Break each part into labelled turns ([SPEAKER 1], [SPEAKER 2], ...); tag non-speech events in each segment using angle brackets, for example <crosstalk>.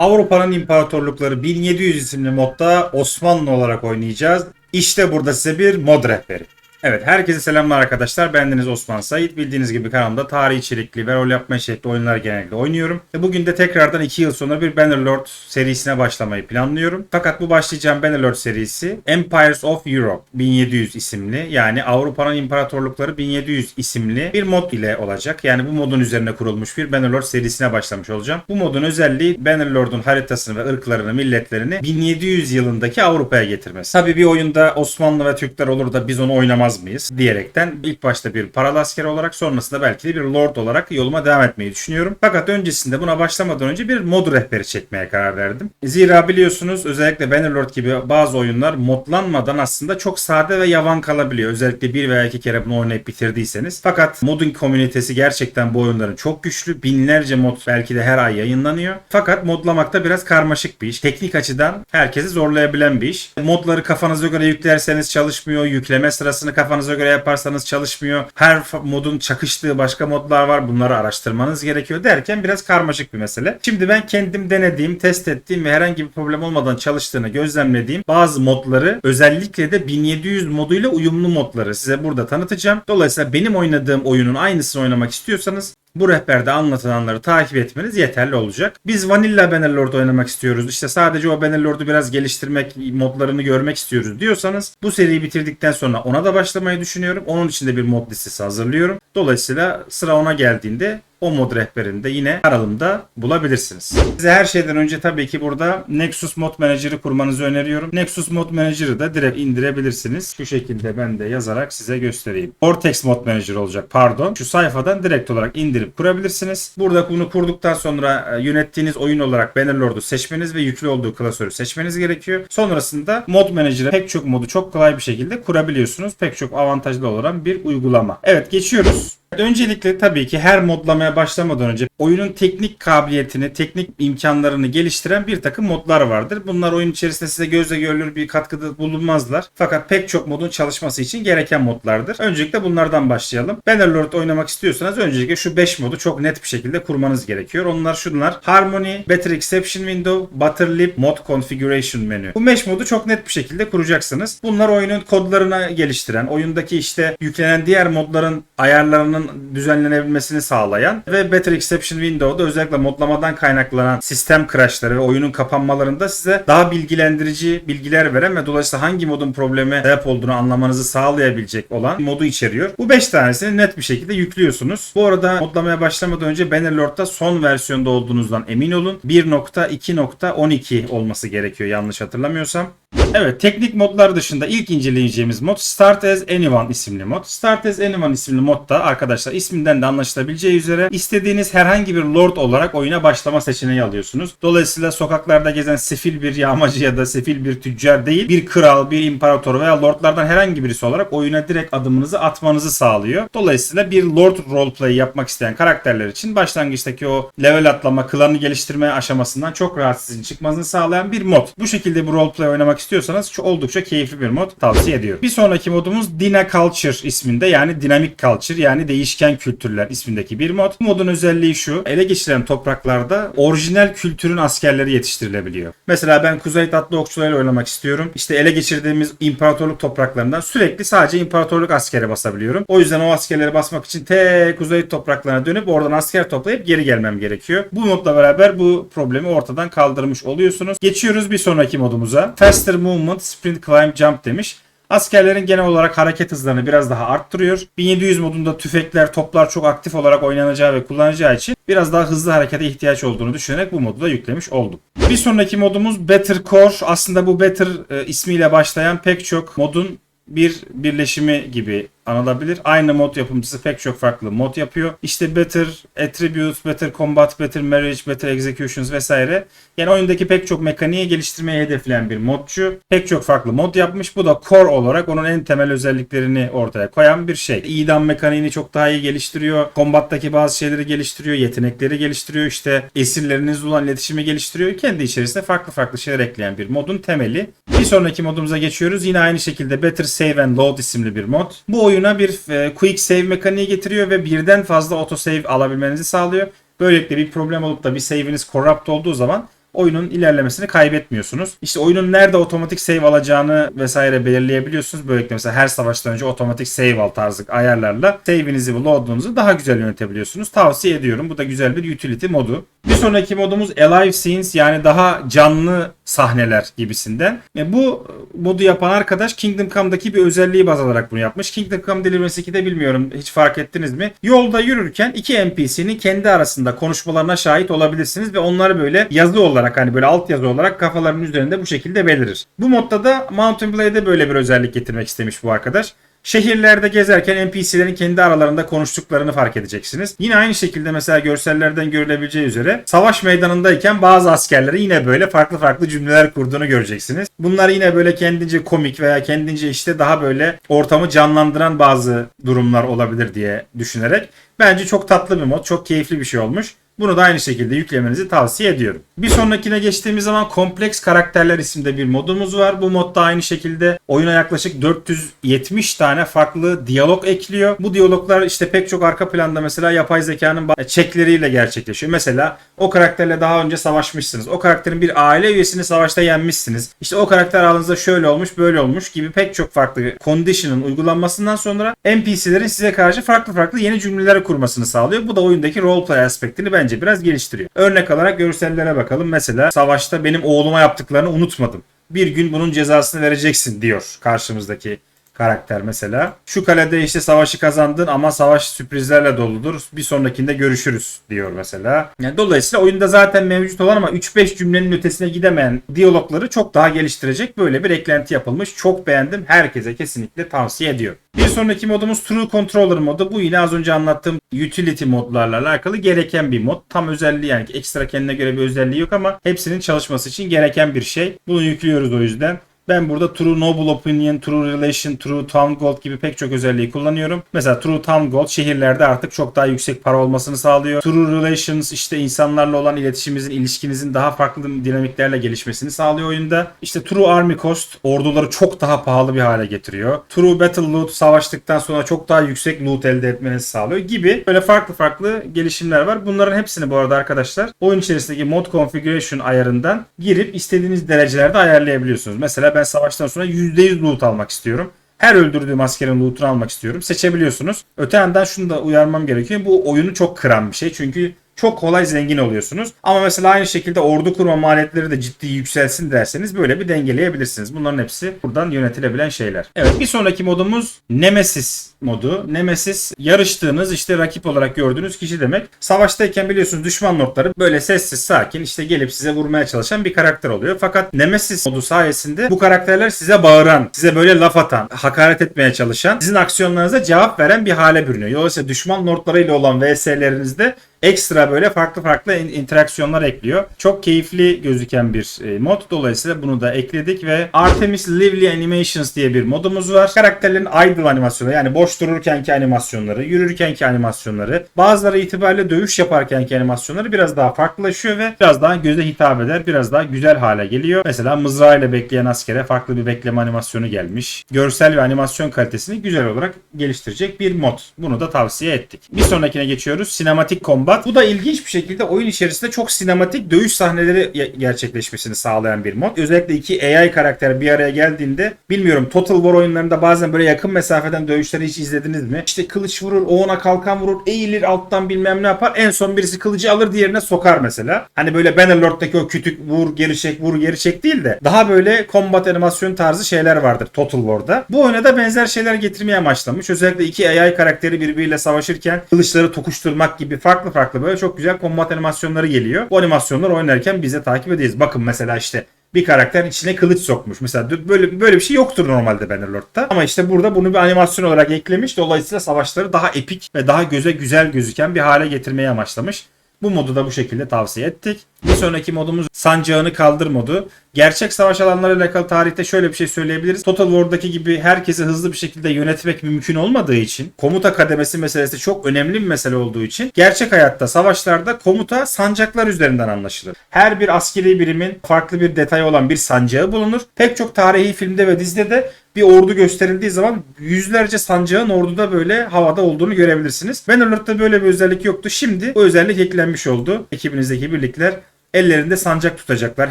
[SPEAKER 1] Avrupa'nın İmparatorlukları 1700 isimli modda Osmanlı olarak oynayacağız. İşte burada size bir mod rehberi. Evet herkese selamlar arkadaşlar. Bendeniz Osman Sait. Bildiğiniz gibi kanalımda tarih içerikli ve rol yapma içerikli oyunlar genellikle oynuyorum. Ve bugün de tekrardan 2 yıl sonra bir Bannerlord serisine başlamayı planlıyorum. Fakat bu başlayacağım Bannerlord serisi Empires of Europe 1700 isimli yani Avrupa'nın İmparatorlukları 1700 isimli bir mod ile olacak. Yani bu modun üzerine kurulmuş bir Bannerlord serisine başlamış olacağım. Bu modun özelliği Bannerlord'un haritasını ve ırklarını, milletlerini 1700 yılındaki Avrupa'ya getirmesi. Tabii bir oyunda Osmanlı ve Türkler olur da biz onu oynamaz mıyız diyerekten ilk başta bir paralı asker olarak sonrasında belki de bir lord olarak yoluma devam etmeyi düşünüyorum. Fakat öncesinde buna başlamadan önce bir mod rehberi çekmeye karar verdim. Zira biliyorsunuz özellikle Bannerlord gibi bazı oyunlar modlanmadan aslında çok sade ve yavan kalabiliyor. Özellikle bir veya iki kere bunu oynayıp bitirdiyseniz. Fakat modun komünitesi gerçekten bu oyunların çok güçlü. Binlerce mod belki de her ay yayınlanıyor. Fakat modlamakta biraz karmaşık bir iş. Teknik açıdan herkesi zorlayabilen bir iş. Modları kafanıza göre yüklerseniz çalışmıyor. Yükleme sırasını kafanıza göre yaparsanız çalışmıyor. Her modun çakıştığı başka modlar var. Bunları araştırmanız gerekiyor derken biraz karmaşık bir mesele. Şimdi ben kendim denediğim, test ettiğim ve herhangi bir problem olmadan çalıştığını gözlemlediğim bazı modları özellikle de 1700 moduyla uyumlu modları size burada tanıtacağım. Dolayısıyla benim oynadığım oyunun aynısını oynamak istiyorsanız bu rehberde anlatılanları takip etmeniz yeterli olacak. Biz Vanilla Bannerlord oynamak istiyoruz. İşte sadece o Bannerlord'u biraz geliştirmek, modlarını görmek istiyoruz diyorsanız bu seriyi bitirdikten sonra ona da başlamayı düşünüyorum. Onun için de bir mod listesi hazırlıyorum. Dolayısıyla sıra ona geldiğinde o mod rehberini de yine kanalımda bulabilirsiniz. Size her şeyden önce tabii ki burada Nexus Mod Manager'ı kurmanızı öneriyorum. Nexus Mod Manager'ı da direkt indirebilirsiniz. Şu şekilde ben de yazarak size göstereyim. Vortex Mod Manager olacak pardon. Şu sayfadan direkt olarak indirip kurabilirsiniz. Burada bunu kurduktan sonra e, yönettiğiniz oyun olarak Bannerlord'u seçmeniz ve yüklü olduğu klasörü seçmeniz gerekiyor. Sonrasında Mod Manager'a pek çok modu çok kolay bir şekilde kurabiliyorsunuz. Pek çok avantajlı olan bir uygulama. Evet geçiyoruz. Öncelikle tabii ki her modlamaya başlamadan önce oyunun teknik kabiliyetini, teknik imkanlarını geliştiren bir takım modlar vardır. Bunlar oyun içerisinde size gözle görülür bir katkıda bulunmazlar. Fakat pek çok modun çalışması için gereken modlardır. Öncelikle bunlardan başlayalım. Bannerlord oynamak istiyorsanız öncelikle şu 5 modu çok net bir şekilde kurmanız gerekiyor. Onlar şunlar. Harmony, Better Exception Window, Butterlip, Mod Configuration menü. Bu 5 modu çok net bir şekilde kuracaksınız. Bunlar oyunun kodlarını geliştiren, oyundaki işte yüklenen diğer modların ayarlarının düzenlenebilmesini sağlayan ve Better Exception Window'da özellikle modlamadan kaynaklanan sistem crashları ve oyunun kapanmalarında size daha bilgilendirici bilgiler veren ve dolayısıyla hangi modun probleme sebep olduğunu anlamanızı sağlayabilecek olan modu içeriyor. Bu 5 tanesini net bir şekilde yüklüyorsunuz. Bu arada modlamaya başlamadan önce Bannerlord'da son versiyonda olduğunuzdan emin olun. 1.2.12 olması gerekiyor yanlış hatırlamıyorsam. Evet teknik modlar dışında ilk inceleyeceğimiz mod Start as Anyone isimli mod. Start as Anyone isimli modda arkadaşlar isminden de anlaşılabileceği üzere istediğiniz herhangi bir lord olarak oyuna başlama seçeneği alıyorsunuz. Dolayısıyla sokaklarda gezen sefil bir yağmacı ya da sefil bir tüccar değil bir kral, bir imparator veya lordlardan herhangi birisi olarak oyuna direkt adımınızı atmanızı sağlıyor. Dolayısıyla bir lord roleplay yapmak isteyen karakterler için başlangıçtaki o level atlama, klanı geliştirme aşamasından çok rahat sizin çıkmanızı sağlayan bir mod. Bu şekilde bir roleplay oynamak istiyorsanız oldukça keyifli bir mod tavsiye ediyorum. Bir sonraki modumuz Dina Culture isminde yani dinamik culture yani değişken kültürler ismindeki bir mod. Modun özelliği şu. Ele geçirilen topraklarda orijinal kültürün askerleri yetiştirilebiliyor. Mesela ben Kuzey Tatlı Okçularıyla oynamak istiyorum. İşte ele geçirdiğimiz imparatorluk topraklarından sürekli sadece imparatorluk askere basabiliyorum. O yüzden o askerleri basmak için te Kuzey topraklarına dönüp oradan asker toplayıp geri gelmem gerekiyor. Bu modla beraber bu problemi ortadan kaldırmış oluyorsunuz. Geçiyoruz bir sonraki modumuza. Faster Movement, Sprint, Climb, Jump demiş. Askerlerin genel olarak hareket hızlarını biraz daha arttırıyor. 1700 modunda tüfekler, toplar çok aktif olarak oynanacağı ve kullanacağı için biraz daha hızlı harekete ihtiyaç olduğunu düşünerek bu modu da yüklemiş oldum. Bir sonraki modumuz Better Core. Aslında bu Better e, ismiyle başlayan pek çok modun bir birleşimi gibi anılabilir. Aynı mod yapımcısı pek çok farklı mod yapıyor. İşte Better Attributes, Better Combat, Better Marriage, Better Executions vesaire. Yani oyundaki pek çok mekaniği geliştirmeyi hedefleyen bir modcu. Pek çok farklı mod yapmış. Bu da core olarak onun en temel özelliklerini ortaya koyan bir şey. İdam mekaniğini çok daha iyi geliştiriyor. Kombattaki bazı şeyleri geliştiriyor. Yetenekleri geliştiriyor. İşte esirlerinizle olan iletişimi geliştiriyor. Kendi içerisinde farklı farklı şeyler ekleyen bir modun temeli. Bir sonraki modumuza geçiyoruz. Yine aynı şekilde Better Save and Load isimli bir mod. Bu oyuna bir e, quick save mekaniği getiriyor ve birden fazla auto save alabilmenizi sağlıyor. Böylelikle bir problem olup da bir save'iniz corrupt olduğu zaman oyunun ilerlemesini kaybetmiyorsunuz. İşte oyunun nerede otomatik save alacağını vesaire belirleyebiliyorsunuz. Böylelikle mesela her savaştan önce otomatik save al tarzı ayarlarla save'inizi ve load'unuzu daha güzel yönetebiliyorsunuz. Tavsiye ediyorum. Bu da güzel bir utility modu. Bir sonraki modumuz Alive Scenes yani daha canlı sahneler gibisinden. E bu modu yapan arkadaş Kingdom Come'daki bir özelliği baz alarak bunu yapmış. Kingdom Come Deliverance 2'de bilmiyorum hiç fark ettiniz mi? Yolda yürürken iki NPC'nin kendi arasında konuşmalarına şahit olabilirsiniz ve onları böyle yazı olarak hani böyle altyazı olarak kafalarının üzerinde bu şekilde belirir. Bu modda da Mountain Blade'e böyle bir özellik getirmek istemiş bu arkadaş. Şehirlerde gezerken NPC'lerin kendi aralarında konuştuklarını fark edeceksiniz. Yine aynı şekilde mesela görsellerden görülebileceği üzere savaş meydanındayken bazı askerleri yine böyle farklı farklı cümleler kurduğunu göreceksiniz. Bunlar yine böyle kendince komik veya kendince işte daha böyle ortamı canlandıran bazı durumlar olabilir diye düşünerek bence çok tatlı bir mod, çok keyifli bir şey olmuş. Bunu da aynı şekilde yüklemenizi tavsiye ediyorum. Bir sonrakine geçtiğimiz zaman Kompleks Karakterler isimde bir modumuz var. Bu modda aynı şekilde oyuna yaklaşık 470 tane farklı diyalog ekliyor. Bu diyaloglar işte pek çok arka planda mesela yapay zekanın çekleriyle gerçekleşiyor. Mesela o karakterle daha önce savaşmışsınız. O karakterin bir aile üyesini savaşta yenmişsiniz. İşte o karakter aranızda şöyle olmuş böyle olmuş gibi pek çok farklı condition'ın uygulanmasından sonra NPC'lerin size karşı farklı farklı yeni cümleler kurmasını sağlıyor. Bu da oyundaki roleplay aspektini bence biraz geliştiriyor. Örnek olarak görsellere bakalım. Mesela savaşta benim oğluma yaptıklarını unutmadım. Bir gün bunun cezasını vereceksin diyor karşımızdaki karakter mesela. Şu kalede işte savaşı kazandın ama savaş sürprizlerle doludur. Bir sonrakinde görüşürüz diyor mesela. Yani dolayısıyla oyunda zaten mevcut olan ama 3-5 cümlenin ötesine gidemeyen diyalogları çok daha geliştirecek böyle bir eklenti yapılmış. Çok beğendim. Herkese kesinlikle tavsiye ediyorum. Bir sonraki modumuz True Controller modu. Bu yine az önce anlattığım utility modlarla alakalı gereken bir mod. Tam özelliği yani ekstra kendine göre bir özelliği yok ama hepsinin çalışması için gereken bir şey. Bunu yüklüyoruz o yüzden. Ben burada True Noble Opinion, True Relation, True Town Gold gibi pek çok özelliği kullanıyorum. Mesela True Town Gold şehirlerde artık çok daha yüksek para olmasını sağlıyor. True Relations işte insanlarla olan iletişimimizin, ilişkinizin daha farklı dinamiklerle gelişmesini sağlıyor oyunda. İşte True Army Cost orduları çok daha pahalı bir hale getiriyor. True Battle Loot savaştıktan sonra çok daha yüksek loot elde etmenizi sağlıyor gibi böyle farklı farklı gelişimler var. Bunların hepsini bu arada arkadaşlar oyun içerisindeki mod configuration ayarından girip istediğiniz derecelerde ayarlayabiliyorsunuz. Mesela ben savaştan sonra %100 loot almak istiyorum. Her öldürdüğüm askerin lootunu almak istiyorum. Seçebiliyorsunuz. Öte yandan şunu da uyarmam gerekiyor. Bu oyunu çok kıran bir şey. Çünkü çok kolay zengin oluyorsunuz. Ama mesela aynı şekilde ordu kurma maliyetleri de ciddi yükselsin derseniz böyle bir dengeleyebilirsiniz. Bunların hepsi buradan yönetilebilen şeyler. Evet bir sonraki modumuz Nemesis modu. Nemesis yarıştığınız işte rakip olarak gördüğünüz kişi demek. Savaştayken biliyorsunuz düşman notları böyle sessiz sakin işte gelip size vurmaya çalışan bir karakter oluyor. Fakat Nemesis modu sayesinde bu karakterler size bağıran, size böyle laf atan, hakaret etmeye çalışan, sizin aksiyonlarınıza cevap veren bir hale bürünüyor. Dolayısıyla düşman notlarıyla olan VS'lerinizde ekstra böyle farklı farklı in- interaksiyonlar ekliyor. Çok keyifli gözüken bir e, mod. Dolayısıyla bunu da ekledik ve Artemis Lively Animations diye bir modumuz var. Karakterlerin idle animasyonu yani boş dururkenki animasyonları, yürürkenki animasyonları, bazıları itibariyle dövüş yaparkenki animasyonları biraz daha farklılaşıyor ve biraz daha göze hitap eder, biraz daha güzel hale geliyor. Mesela mızrağıyla bekleyen askere farklı bir bekleme animasyonu gelmiş. Görsel ve animasyon kalitesini güzel olarak geliştirecek bir mod. Bunu da tavsiye ettik. Bir sonrakine geçiyoruz. Sinematik Combat. Bu da ilginç bir şekilde oyun içerisinde çok sinematik dövüş sahneleri ge- gerçekleşmesini sağlayan bir mod. Özellikle iki AI karakter bir araya geldiğinde bilmiyorum Total War oyunlarında bazen böyle yakın mesafeden dövüşleri hiç izlediniz mi? İşte kılıç vurur, o ona kalkan vurur, eğilir alttan bilmem ne yapar. En son birisi kılıcı alır diğerine sokar mesela. Hani böyle Bannerlord'daki o kütük vur geri çek vur geri çek değil de daha böyle combat animasyon tarzı şeyler vardır Total War'da. Bu oyuna da benzer şeyler getirmeye amaçlamış. Özellikle iki AI karakteri birbiriyle savaşırken kılıçları tokuşturmak gibi farklı farklı böyle çok güzel combat animasyonları geliyor. Bu animasyonları oynarken biz de takip edeceğiz. Bakın mesela işte bir karakter içine kılıç sokmuş. Mesela böyle böyle bir şey yoktur normalde Bannerlord'da. Ama işte burada bunu bir animasyon olarak eklemiş. Dolayısıyla savaşları daha epik ve daha göze güzel gözüken bir hale getirmeyi amaçlamış. Bu modu da bu şekilde tavsiye ettik. Bir sonraki modumuz sancağını kaldır modu. Gerçek savaş alanlarıyla alakalı tarihte şöyle bir şey söyleyebiliriz. Total War'daki gibi herkesi hızlı bir şekilde yönetmek mümkün olmadığı için komuta kademesi meselesi çok önemli bir mesele olduğu için gerçek hayatta savaşlarda komuta sancaklar üzerinden anlaşılır. Her bir askeri birimin farklı bir detayı olan bir sancağı bulunur. Pek çok tarihi filmde ve dizide de bir ordu gösterildiği zaman yüzlerce sancağın orduda böyle havada olduğunu görebilirsiniz. Bannerlord'da böyle bir özellik yoktu. Şimdi bu özellik eklenmiş oldu. Ekibinizdeki birlikler Ellerinde sancak tutacaklar.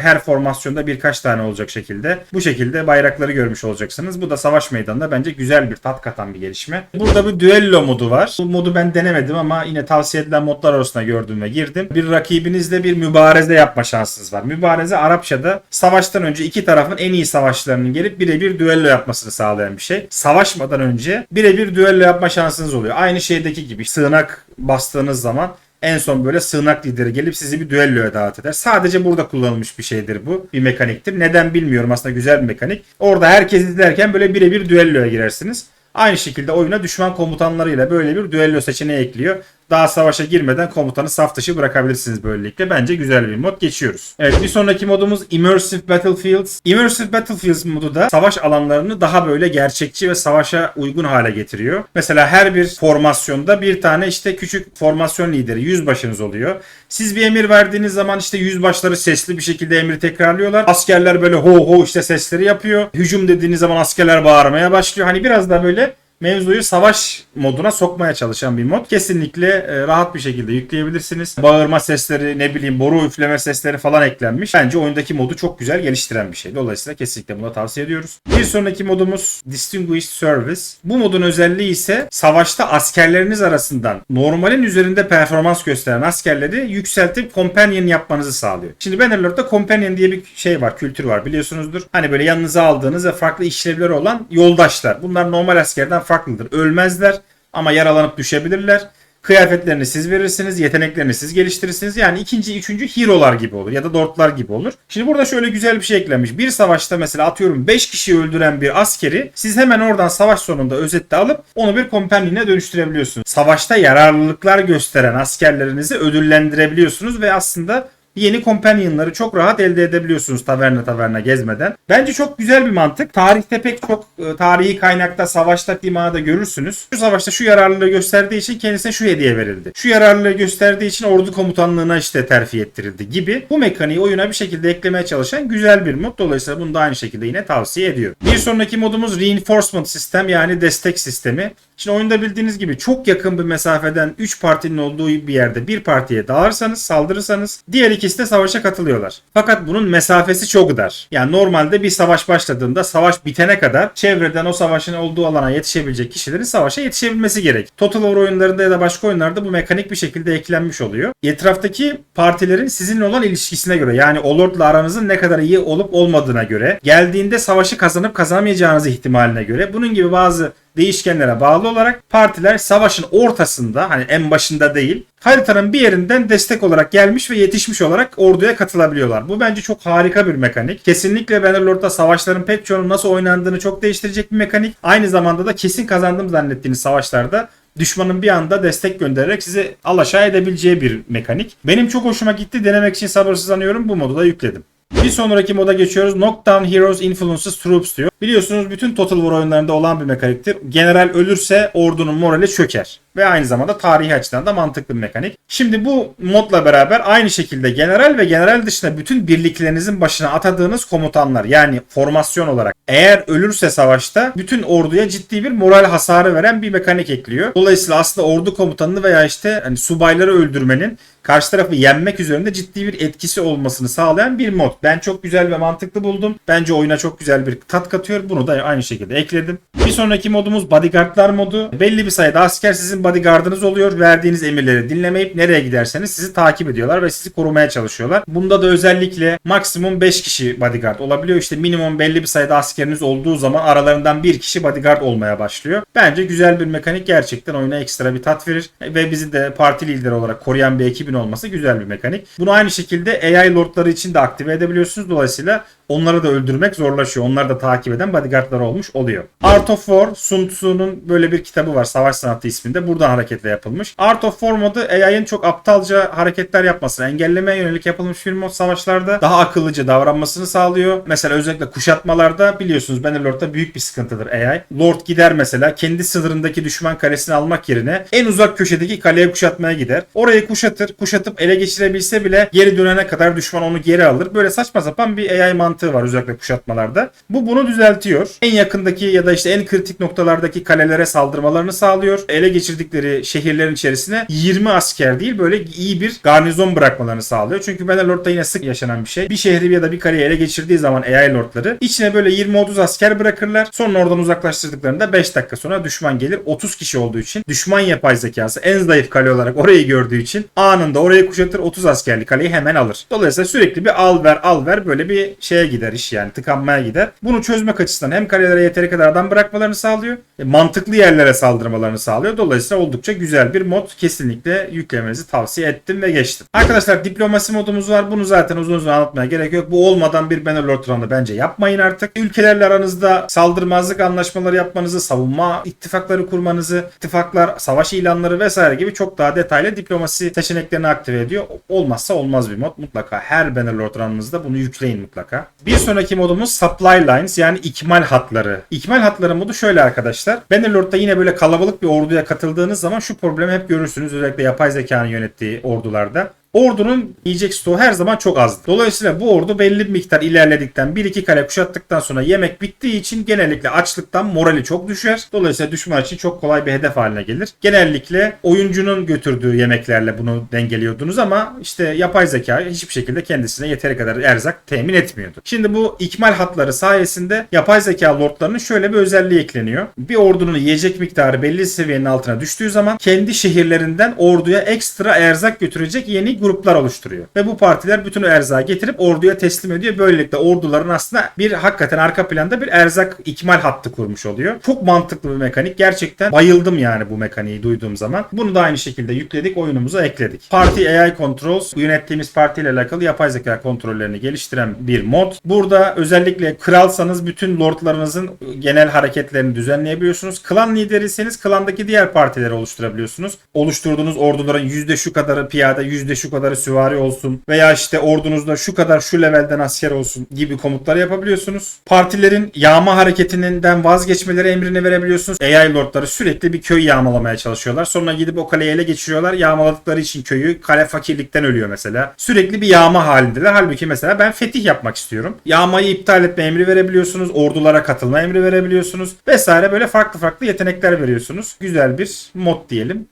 [SPEAKER 1] Her formasyonda birkaç tane olacak şekilde. Bu şekilde bayrakları görmüş olacaksınız. Bu da savaş meydanında bence güzel bir tat katan bir gelişme. Burada bir düello modu var. Bu modu ben denemedim ama yine tavsiye edilen modlar arasında gördüm ve girdim. Bir rakibinizle bir mübareze yapma şansınız var. Mübareze Arapçada savaştan önce iki tarafın en iyi savaşçılarının gelip birebir düello yapmasını sağlayan bir şey. Savaşmadan önce birebir düello yapma şansınız oluyor. Aynı şeydeki gibi sığınak bastığınız zaman en son böyle sığınak lideri gelip sizi bir düelloya davet eder. Sadece burada kullanılmış bir şeydir bu. Bir mekaniktir. Neden bilmiyorum aslında güzel bir mekanik. Orada herkes izlerken böyle birebir düelloya girersiniz. Aynı şekilde oyuna düşman komutanlarıyla böyle bir düello seçeneği ekliyor. Daha savaşa girmeden komutanı saf dışı bırakabilirsiniz böylelikle. Bence güzel bir mod geçiyoruz. Evet bir sonraki modumuz Immersive Battlefields. Immersive Battlefields modu da savaş alanlarını daha böyle gerçekçi ve savaşa uygun hale getiriyor. Mesela her bir formasyonda bir tane işte küçük formasyon lideri yüzbaşınız oluyor. Siz bir emir verdiğiniz zaman işte yüzbaşları sesli bir şekilde emri tekrarlıyorlar. Askerler böyle ho ho işte sesleri yapıyor. Hücum dediğiniz zaman askerler bağırmaya başlıyor. Hani biraz da böyle mevzuyu savaş moduna sokmaya çalışan bir mod. Kesinlikle e, rahat bir şekilde yükleyebilirsiniz. Bağırma sesleri, ne bileyim boru üfleme sesleri falan eklenmiş. Bence oyundaki modu çok güzel geliştiren bir şey. Dolayısıyla kesinlikle bunu tavsiye ediyoruz. Bir sonraki modumuz Distinguished Service. Bu modun özelliği ise savaşta askerleriniz arasından normalin üzerinde performans gösteren askerleri yükseltip companion yapmanızı sağlıyor. Şimdi Bannerlord'da companion diye bir şey var, kültür var biliyorsunuzdur. Hani böyle yanınıza aldığınız ve farklı işlevleri olan yoldaşlar. Bunlar normal askerden farklıdır. Ölmezler ama yaralanıp düşebilirler. Kıyafetlerini siz verirsiniz, yeteneklerini siz geliştirirsiniz. Yani ikinci, üçüncü hero'lar gibi olur ya da dörtler gibi olur. Şimdi burada şöyle güzel bir şey eklenmiş. Bir savaşta mesela atıyorum 5 kişiyi öldüren bir askeri siz hemen oradan savaş sonunda özette alıp onu bir kompanine dönüştürebiliyorsunuz. Savaşta yararlılıklar gösteren askerlerinizi ödüllendirebiliyorsunuz ve aslında yeni companionları çok rahat elde edebiliyorsunuz taverna taverna gezmeden. Bence çok güzel bir mantık. Tarihte pek çok e, tarihi kaynakta, savaşta, timada görürsünüz. Şu savaşta şu yararlılığı gösterdiği için kendisine şu hediye verildi. Şu yararlılığı gösterdiği için ordu komutanlığına işte terfi ettirildi gibi. Bu mekaniği oyuna bir şekilde eklemeye çalışan güzel bir mod. Dolayısıyla bunu da aynı şekilde yine tavsiye ediyorum. Bir sonraki modumuz Reinforcement sistem yani destek sistemi. Şimdi oyunda bildiğiniz gibi çok yakın bir mesafeden 3 partinin olduğu bir yerde bir partiye dağılırsanız, saldırırsanız diğer ikisi de savaşa katılıyorlar. Fakat bunun mesafesi çok dar. Yani normalde bir savaş başladığında savaş bitene kadar çevreden o savaşın olduğu alana yetişebilecek kişilerin savaşa yetişebilmesi gerek. Total War oyunlarında ya da başka oyunlarda bu mekanik bir şekilde eklenmiş oluyor. Etraftaki partilerin sizinle olan ilişkisine göre yani o lordla aranızın ne kadar iyi olup olmadığına göre geldiğinde savaşı kazanıp kazanamayacağınız ihtimaline göre bunun gibi bazı değişkenlere bağlı olarak partiler savaşın ortasında hani en başında değil haritanın bir yerinden destek olarak gelmiş ve yetişmiş olarak orduya katılabiliyorlar. Bu bence çok harika bir mekanik. Kesinlikle Bannerlord'da savaşların pek çoğunun nasıl oynandığını çok değiştirecek bir mekanik. Aynı zamanda da kesin kazandım zannettiğiniz savaşlarda düşmanın bir anda destek göndererek sizi alaşağı edebileceği bir mekanik. Benim çok hoşuma gitti. Denemek için sabırsızlanıyorum. Bu modu da yükledim. Bir sonraki moda geçiyoruz. Knockdown Heroes Influences Troops diyor. Biliyorsunuz bütün Total War oyunlarında olan bir mekaniktir. General ölürse ordunun morali çöker. Ve aynı zamanda tarihi açıdan da mantıklı bir mekanik. Şimdi bu modla beraber aynı şekilde general ve general dışında bütün birliklerinizin başına atadığınız komutanlar yani formasyon olarak eğer ölürse savaşta bütün orduya ciddi bir moral hasarı veren bir mekanik ekliyor. Dolayısıyla aslında ordu komutanını veya işte hani subayları öldürmenin karşı tarafı yenmek üzerinde ciddi bir etkisi olmasını sağlayan bir mod. Ben çok güzel ve mantıklı buldum. Bence oyuna çok güzel bir tat katıyor. Bunu da aynı şekilde ekledim. Bir sonraki modumuz bodyguardlar modu. Belli bir sayıda asker sizin bodyguardınız oluyor. Verdiğiniz emirleri dinlemeyip nereye giderseniz sizi takip ediyorlar ve sizi korumaya çalışıyorlar. Bunda da özellikle maksimum 5 kişi bodyguard olabiliyor. İşte minimum belli bir sayıda askeriniz olduğu zaman aralarından bir kişi bodyguard olmaya başlıyor. Bence güzel bir mekanik gerçekten oyuna ekstra bir tat verir ve bizi de parti lideri olarak koruyan bir ekibin olması güzel bir mekanik. Bunu aynı şekilde AI lordları için de aktive edebiliyorsunuz. Dolayısıyla onları da öldürmek zorlaşıyor. Onları da takip eden bodyguardlar olmuş oluyor. Art of War, Sun Tzu'nun böyle bir kitabı var. Savaş Sanatı isminde. Buradan hareketle yapılmış. Art of War modu AI'ın çok aptalca hareketler yapmasını engellemeye yönelik yapılmış bir mod savaşlarda daha akıllıca davranmasını sağlıyor. Mesela özellikle kuşatmalarda biliyorsunuz Bannerlord'da büyük bir sıkıntıdır AI. Lord gider mesela kendi sınırındaki düşman kalesini almak yerine en uzak köşedeki kaleye kuşatmaya gider. Orayı kuşatır. Kuşatıp ele geçirebilse bile geri dönene kadar düşman onu geri alır. Böyle saçma sapan bir AI mantığı mantığı var özellikle kuşatmalarda. Bu bunu düzeltiyor. En yakındaki ya da işte en kritik noktalardaki kalelere saldırmalarını sağlıyor. Ele geçirdikleri şehirlerin içerisine 20 asker değil böyle iyi bir garnizon bırakmalarını sağlıyor. Çünkü Bannerlord'da yine sık yaşanan bir şey. Bir şehri ya da bir kaleyi ele geçirdiği zaman AI Lord'ları içine böyle 20-30 asker bırakırlar. Sonra oradan uzaklaştırdıklarında 5 dakika sonra düşman gelir. 30 kişi olduğu için düşman yapay zekası en zayıf kale olarak orayı gördüğü için anında orayı kuşatır 30 askerli kaleyi hemen alır. Dolayısıyla sürekli bir al ver al ver böyle bir şeye gider iş yani tıkanmaya gider. Bunu çözmek açısından hem kalelere yeteri kadar adam bırakmalarını sağlıyor. e, Mantıklı yerlere saldırmalarını sağlıyor. Dolayısıyla oldukça güzel bir mod. Kesinlikle yüklemenizi tavsiye ettim ve geçtim. Arkadaşlar diplomasi modumuz var. Bunu zaten uzun uzun anlatmaya gerek yok. Bu olmadan bir Bannerlord run'ı bence yapmayın artık. Ülkelerle aranızda saldırmazlık anlaşmaları yapmanızı, savunma ittifakları kurmanızı, ittifaklar, savaş ilanları vesaire gibi çok daha detaylı diplomasi seçeneklerini aktive ediyor. Olmazsa olmaz bir mod. Mutlaka her Bannerlord run'ınızda bunu yükleyin mutlaka. Bir sonraki modumuz Supply Lines yani ikmal hatları. İkmal hatları modu şöyle arkadaşlar. Bannerlord'da yine böyle kalabalık bir orduya katıldığınız zaman şu problemi hep görürsünüz. Özellikle yapay zekanın yönettiği ordularda. Ordunun yiyecek stoğu her zaman çok azdır. Dolayısıyla bu ordu belli bir miktar ilerledikten 1-2 kale kuşattıktan sonra yemek bittiği için genellikle açlıktan morali çok düşer. Dolayısıyla düşman için çok kolay bir hedef haline gelir. Genellikle oyuncunun götürdüğü yemeklerle bunu dengeliyordunuz ama işte yapay zeka hiçbir şekilde kendisine yeteri kadar erzak temin etmiyordu. Şimdi bu ikmal hatları sayesinde yapay zeka lordlarının şöyle bir özelliği ekleniyor. Bir ordunun yiyecek miktarı belli seviyenin altına düştüğü zaman kendi şehirlerinden orduya ekstra erzak götürecek yeni gruplar oluşturuyor. Ve bu partiler bütün erzağı getirip orduya teslim ediyor. Böylelikle orduların aslında bir hakikaten arka planda bir erzak ikmal hattı kurmuş oluyor. Çok mantıklı bir mekanik. Gerçekten bayıldım yani bu mekaniği duyduğum zaman. Bunu da aynı şekilde yükledik, oyunumuza ekledik. Party AI Controls yönettiğimiz partiyle alakalı yapay zeka kontrollerini geliştiren bir mod. Burada özellikle kralsanız bütün lordlarınızın genel hareketlerini düzenleyebiliyorsunuz. Klan lideriyseniz klandaki diğer partileri oluşturabiliyorsunuz. Oluşturduğunuz orduların yüzde şu kadarı piyade, yüzde şu kadarı süvari olsun veya işte ordunuzda şu kadar şu levelden asker olsun gibi komutlar yapabiliyorsunuz. Partilerin yağma hareketinden vazgeçmeleri emrini verebiliyorsunuz. AI lordları sürekli bir köy yağmalamaya çalışıyorlar. Sonra gidip o kaleyi ele geçiriyorlar. Yağmaladıkları için köyü kale fakirlikten ölüyor mesela. Sürekli bir yağma halindeler. Halbuki mesela ben fetih yapmak istiyorum. Yağmayı iptal etme emri verebiliyorsunuz. Ordulara katılma emri verebiliyorsunuz. Vesaire böyle farklı farklı yetenekler veriyorsunuz. Güzel bir mod diyelim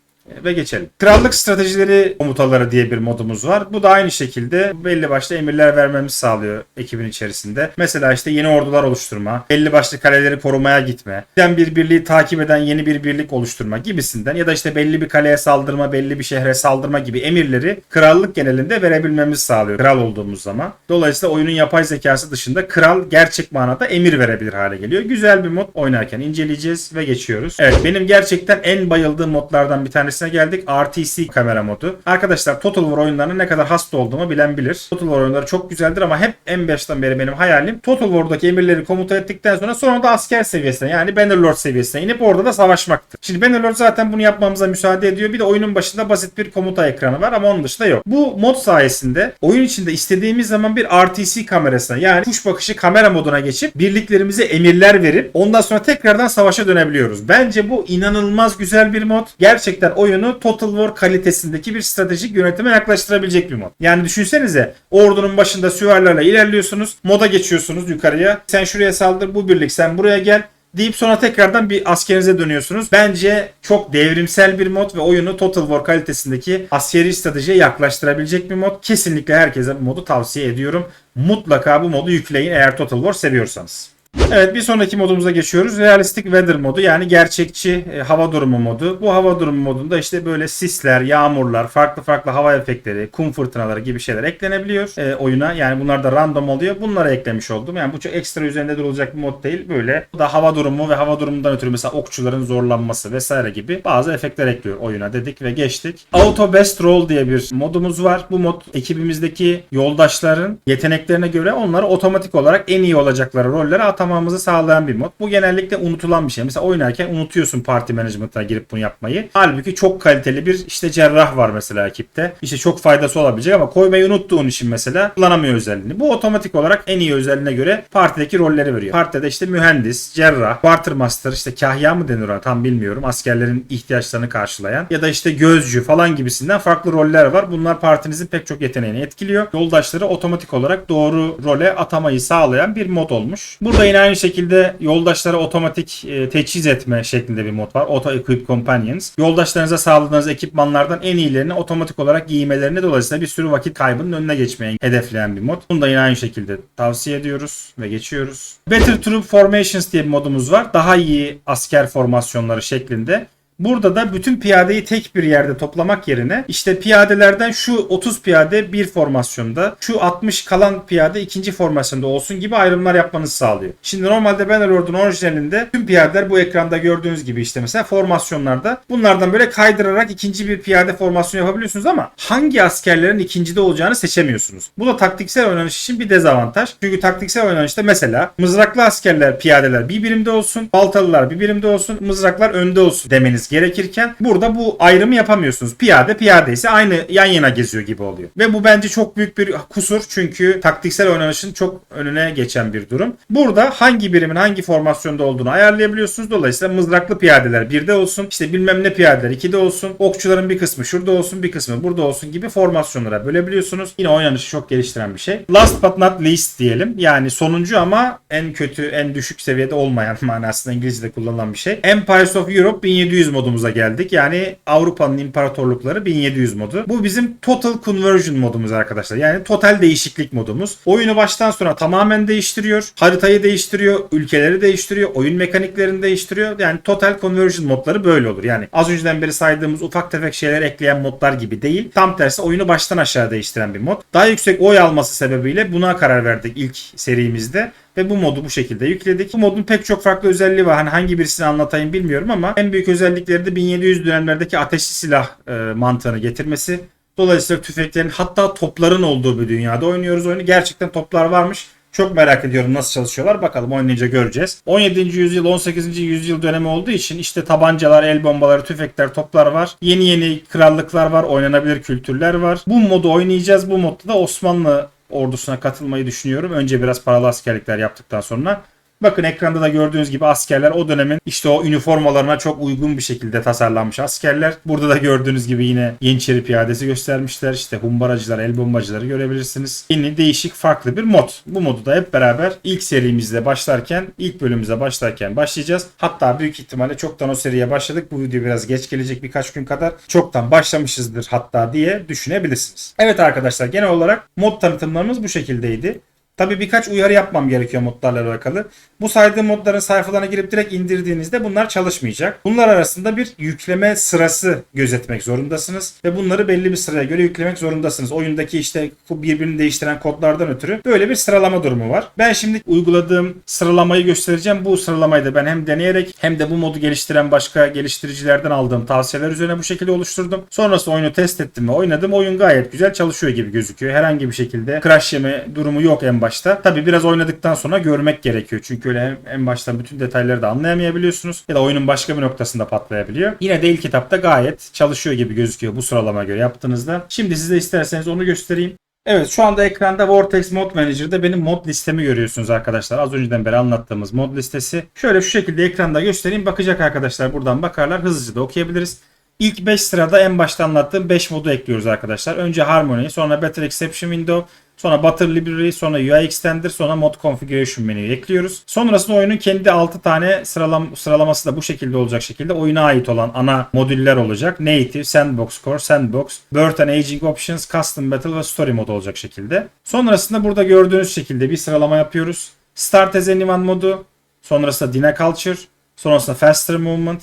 [SPEAKER 1] ve geçelim. Krallık stratejileri komutaları diye bir modumuz var. Bu da aynı şekilde belli başlı emirler vermemizi sağlıyor ekibin içerisinde. Mesela işte yeni ordular oluşturma, belli başlı kaleleri korumaya gitme, giden bir birliği takip eden yeni bir birlik oluşturma gibisinden ya da işte belli bir kaleye saldırma, belli bir şehre saldırma gibi emirleri krallık genelinde verebilmemizi sağlıyor kral olduğumuz zaman. Dolayısıyla oyunun yapay zekası dışında kral gerçek manada emir verebilir hale geliyor. Güzel bir mod oynarken inceleyeceğiz ve geçiyoruz. Evet benim gerçekten en bayıldığım modlardan bir tanesi tanesine geldik. RTC kamera modu. Arkadaşlar Total War oyunlarına ne kadar hasta olduğumu bilen bilir. Total War oyunları çok güzeldir ama hep en baştan beri benim hayalim Total War'daki emirleri komuta ettikten sonra sonra da asker seviyesine yani Bannerlord seviyesine inip orada da savaşmaktır. Şimdi Bannerlord zaten bunu yapmamıza müsaade ediyor. Bir de oyunun başında basit bir komuta ekranı var ama onun dışında yok. Bu mod sayesinde oyun içinde istediğimiz zaman bir RTC kamerasına yani kuş bakışı kamera moduna geçip birliklerimize emirler verip ondan sonra tekrardan savaşa dönebiliyoruz. Bence bu inanılmaz güzel bir mod. Gerçekten oyunu Total War kalitesindeki bir stratejik yönetime yaklaştırabilecek bir mod. Yani düşünsenize ordunun başında süvarilerle ilerliyorsunuz. Moda geçiyorsunuz yukarıya. Sen şuraya saldır bu birlik sen buraya gel deyip sonra tekrardan bir askerinize dönüyorsunuz. Bence çok devrimsel bir mod ve oyunu Total War kalitesindeki askeri stratejiye yaklaştırabilecek bir mod. Kesinlikle herkese bu modu tavsiye ediyorum. Mutlaka bu modu yükleyin eğer Total War seviyorsanız. Evet bir sonraki modumuza geçiyoruz. Realistic Weather modu yani gerçekçi e, hava durumu modu. Bu hava durumu modunda işte böyle sisler, yağmurlar, farklı farklı hava efektleri, kum fırtınaları gibi şeyler eklenebiliyor e, oyuna. Yani bunlar da random oluyor. Bunları eklemiş oldum. Yani bu çok ekstra üzerinde durulacak bir mod değil. Böyle bu da hava durumu ve hava durumundan ötürü mesela okçuların zorlanması vesaire gibi bazı efektler ekliyor oyuna dedik ve geçtik. Auto Best Roll diye bir modumuz var. Bu mod ekibimizdeki yoldaşların yeteneklerine göre onları otomatik olarak en iyi olacakları rollere atamamızı sağlayan bir mod. Bu genellikle unutulan bir şey. Mesela oynarken unutuyorsun parti management'a girip bunu yapmayı. Halbuki çok kaliteli bir işte cerrah var mesela ekipte. İşte çok faydası olabilecek ama koymayı unuttuğun için mesela kullanamıyor özelliğini. Bu otomatik olarak en iyi özelliğine göre partideki rolleri veriyor. Partide işte mühendis, cerrah, quartermaster, işte kahya mı denir ona tam bilmiyorum. Askerlerin ihtiyaçlarını karşılayan ya da işte gözcü falan gibisinden farklı roller var. Bunlar partinizin pek çok yeteneğini etkiliyor. Yoldaşları otomatik olarak doğru role atamayı sağlayan bir mod olmuş. Burada yine aynı şekilde yoldaşlara otomatik e, teçhiz etme şeklinde bir mod var. Auto Equip Companions. Yoldaşlarınıza sağladığınız ekipmanlardan en iyilerini otomatik olarak giymelerini dolayısıyla bir sürü vakit kaybının önüne geçmeyi hedefleyen bir mod. Bunu da yine aynı şekilde tavsiye ediyoruz ve geçiyoruz. Better Troop Formations diye bir modumuz var. Daha iyi asker formasyonları şeklinde. Burada da bütün piyadeyi tek bir yerde toplamak yerine işte piyadelerden şu 30 piyade bir formasyonda, şu 60 kalan piyade ikinci formasyonda olsun gibi ayrımlar yapmanızı sağlıyor. Şimdi normalde Bannerlord'un orijinalinde tüm piyadeler bu ekranda gördüğünüz gibi işte mesela formasyonlarda bunlardan böyle kaydırarak ikinci bir piyade formasyonu yapabiliyorsunuz ama hangi askerlerin ikincide olacağını seçemiyorsunuz. Bu da taktiksel oynanış için bir dezavantaj. Çünkü taktiksel oynanışta mesela mızraklı askerler, piyadeler bir birimde olsun, baltalılar bir birimde olsun, mızraklar önde olsun demeniz gerekirken burada bu ayrımı yapamıyorsunuz. Piyade piyade ise aynı yan yana geziyor gibi oluyor. Ve bu bence çok büyük bir kusur çünkü taktiksel oynanışın çok önüne geçen bir durum. Burada hangi birimin hangi formasyonda olduğunu ayarlayabiliyorsunuz. Dolayısıyla mızraklı piyadeler birde olsun, işte bilmem ne piyadeler ikide olsun, okçuların bir kısmı şurada olsun, bir kısmı burada olsun gibi formasyonlara bölebiliyorsunuz. Yine oynanışı çok geliştiren bir şey. Last but not least diyelim. Yani sonuncu ama en kötü, en düşük seviyede olmayan <laughs> manasında İngilizce'de kullanılan bir şey. Empires of Europe 1700 modumuza geldik. Yani Avrupa'nın imparatorlukları 1700 modu. Bu bizim Total Conversion modumuz arkadaşlar. Yani total değişiklik modumuz. Oyunu baştan sona tamamen değiştiriyor. Haritayı değiştiriyor, ülkeleri değiştiriyor, oyun mekaniklerini değiştiriyor. Yani Total Conversion modları böyle olur. Yani az önceden beri saydığımız ufak tefek şeyler ekleyen modlar gibi değil. Tam tersi oyunu baştan aşağı değiştiren bir mod. Daha yüksek oy alması sebebiyle buna karar verdik ilk serimizde ve bu modu bu şekilde yükledik. Bu modun pek çok farklı özelliği var. Hani hangi birisini anlatayım bilmiyorum ama en büyük özellikleri de 1700 dönemlerdeki ateşli silah e, mantığını getirmesi. Dolayısıyla tüfeklerin hatta topların olduğu bir dünyada oynuyoruz oyunu. Gerçekten toplar varmış. Çok merak ediyorum nasıl çalışıyorlar. Bakalım oynayınca göreceğiz. 17. yüzyıl 18. yüzyıl dönemi olduğu için işte tabancalar, el bombaları, tüfekler, toplar var. Yeni yeni krallıklar var, oynanabilir kültürler var. Bu modu oynayacağız. Bu modda da Osmanlı ordusuna katılmayı düşünüyorum. Önce biraz paralı askerlikler yaptıktan sonra. Bakın ekranda da gördüğünüz gibi askerler o dönemin işte o üniformalarına çok uygun bir şekilde tasarlanmış askerler. Burada da gördüğünüz gibi yine Yeniçeri piyadesi göstermişler. İşte humbaracılar, el bombacıları görebilirsiniz. Yeni değişik farklı bir mod. Bu modu da hep beraber ilk serimizde başlarken, ilk bölümümüze başlarken başlayacağız. Hatta büyük ihtimalle çoktan o seriye başladık. Bu video biraz geç gelecek birkaç gün kadar. Çoktan başlamışızdır hatta diye düşünebilirsiniz. Evet arkadaşlar genel olarak mod tanıtımlarımız bu şekildeydi. Tabi birkaç uyarı yapmam gerekiyor modlarla alakalı. Bu saydığım modların sayfalarına girip direkt indirdiğinizde bunlar çalışmayacak. Bunlar arasında bir yükleme sırası gözetmek zorundasınız. Ve bunları belli bir sıraya göre yüklemek zorundasınız. Oyundaki işte birbirini değiştiren kodlardan ötürü böyle bir sıralama durumu var. Ben şimdi uyguladığım sıralamayı göstereceğim. Bu sıralamayı da ben hem deneyerek hem de bu modu geliştiren başka geliştiricilerden aldığım tavsiyeler üzerine bu şekilde oluşturdum. Sonrasında oyunu test ettim ve oynadım. Oyun gayet güzel çalışıyor gibi gözüküyor. Herhangi bir şekilde crash yeme durumu yok en başta başta. Tabi biraz oynadıktan sonra görmek gerekiyor. Çünkü öyle en baştan bütün detayları da anlayamayabiliyorsunuz. Ya da oyunun başka bir noktasında patlayabiliyor. Yine de ilk kitapta gayet çalışıyor gibi gözüküyor bu sıralama göre yaptığınızda. Şimdi size isterseniz onu göstereyim. Evet şu anda ekranda Vortex Mod Manager'da benim mod listemi görüyorsunuz arkadaşlar. Az önceden beri anlattığımız mod listesi. Şöyle şu şekilde ekranda göstereyim. Bakacak arkadaşlar buradan bakarlar. Hızlıca da okuyabiliriz. İlk 5 sırada en başta anlattığım 5 modu ekliyoruz arkadaşlar. Önce Harmony, sonra Better Exception Window, Sonra Butter Library, sonra UI Extender, sonra Mod Configuration menüyü ekliyoruz. Sonrasında oyunun kendi 6 tane sıralam sıralaması da bu şekilde olacak şekilde oyuna ait olan ana modüller olacak. Native, Sandbox Core, Sandbox, Birth and Aging Options, Custom Battle ve Story modu olacak şekilde. Sonrasında burada gördüğünüz şekilde bir sıralama yapıyoruz. Start as Anyone modu, sonrasında Dina Culture, sonrasında Faster Movement,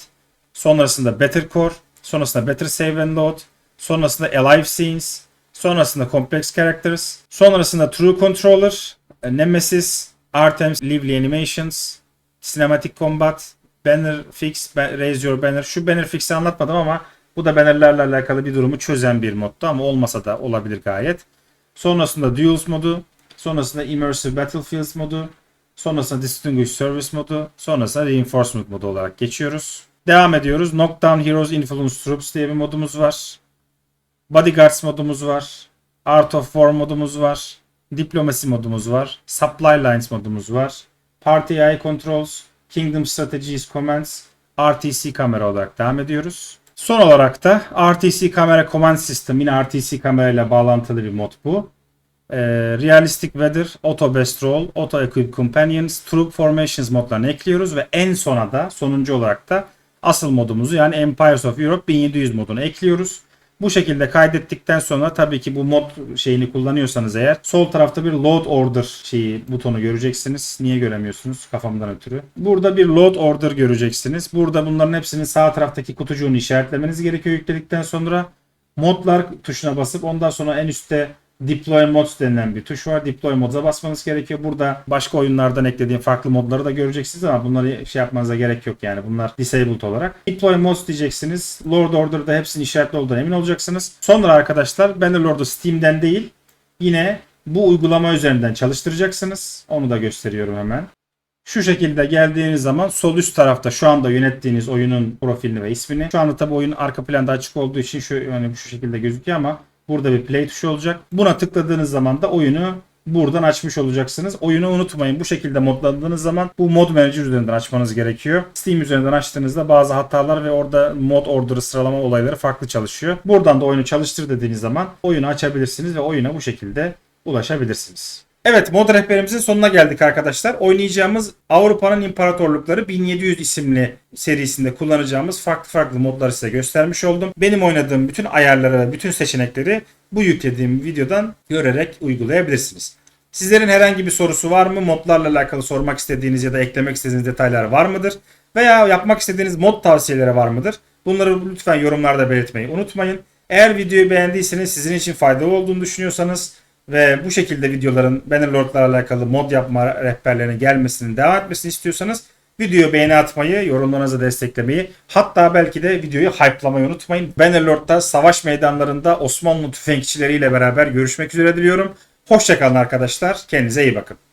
[SPEAKER 1] sonrasında Better Core, sonrasında Better Save and Load, sonrasında Alive Scenes, Sonrasında Complex Characters. Sonrasında True Controller, Nemesis, Artemis, Lively Animations, Cinematic Combat, Banner Fix, Raise Your Banner. Şu Banner Fix'i anlatmadım ama bu da bannerlerle alakalı bir durumu çözen bir moddu ama olmasa da olabilir gayet. Sonrasında Duels modu, sonrasında Immersive Battlefields modu, Sonrasında Distinguished Service modu. Sonrasında Reinforcement modu olarak geçiyoruz. Devam ediyoruz. Knockdown Heroes Influence Troops diye bir modumuz var. Bodyguards modumuz var. Art of War modumuz var. Diplomacy modumuz var. Supply Lines modumuz var. Party AI Controls, Kingdom Strategies Commands, RTC kamera olarak devam ediyoruz. Son olarak da RTC kamera command system yine RTC kamera ile bağlantılı bir mod bu. Ee, Realistic Weather, Auto Best Roll, Auto Equip Companions, Troop Formations modlarını ekliyoruz ve en sona da sonuncu olarak da asıl modumuzu yani Empires of Europe 1700 modunu ekliyoruz. Bu şekilde kaydettikten sonra tabii ki bu mod şeyini kullanıyorsanız eğer sol tarafta bir load order şeyi butonu göreceksiniz. Niye göremiyorsunuz? Kafamdan ötürü. Burada bir load order göreceksiniz. Burada bunların hepsinin sağ taraftaki kutucuğunu işaretlemeniz gerekiyor yükledikten sonra. Modlar tuşuna basıp ondan sonra en üstte Deploy Mods denilen bir tuş var. Deploy Mods'a basmanız gerekiyor. Burada başka oyunlardan eklediğim farklı modları da göreceksiniz ama bunları şey yapmanıza gerek yok yani. Bunlar disabled olarak. Deploy Mods diyeceksiniz. Lord Order'da hepsinin işaretli olduğuna emin olacaksınız. Sonra arkadaşlar Bannerlord'u Steam'den değil yine bu uygulama üzerinden çalıştıracaksınız. Onu da gösteriyorum hemen. Şu şekilde geldiğiniz zaman sol üst tarafta şu anda yönettiğiniz oyunun profilini ve ismini. Şu anda tabi oyun arka planda açık olduğu için şu yani şu şekilde gözüküyor ama burada bir play tuşu olacak. Buna tıkladığınız zaman da oyunu buradan açmış olacaksınız. Oyunu unutmayın. Bu şekilde modladığınız zaman bu mod manager üzerinden açmanız gerekiyor. Steam üzerinden açtığınızda bazı hatalar ve orada mod order'ı sıralama olayları farklı çalışıyor. Buradan da oyunu çalıştır dediğiniz zaman oyunu açabilirsiniz ve oyuna bu şekilde ulaşabilirsiniz. Evet mod rehberimizin sonuna geldik arkadaşlar. Oynayacağımız Avrupa'nın İmparatorlukları 1700 isimli serisinde kullanacağımız farklı farklı modları size göstermiş oldum. Benim oynadığım bütün ayarları ve bütün seçenekleri bu yüklediğim videodan görerek uygulayabilirsiniz. Sizlerin herhangi bir sorusu var mı? Modlarla alakalı sormak istediğiniz ya da eklemek istediğiniz detaylar var mıdır? Veya yapmak istediğiniz mod tavsiyeleri var mıdır? Bunları lütfen yorumlarda belirtmeyi unutmayın. Eğer videoyu beğendiyseniz sizin için faydalı olduğunu düşünüyorsanız ve bu şekilde videoların Bannerlord'larla alakalı mod yapma rehberlerinin gelmesini devam etmesini istiyorsanız videoya beğeni atmayı, yorumlarınızı desteklemeyi hatta belki de videoyu hype'lamayı unutmayın. Bannerlord'da savaş meydanlarında Osmanlı tüfekçileriyle beraber görüşmek üzere diliyorum. Hoşçakalın arkadaşlar. Kendinize iyi bakın.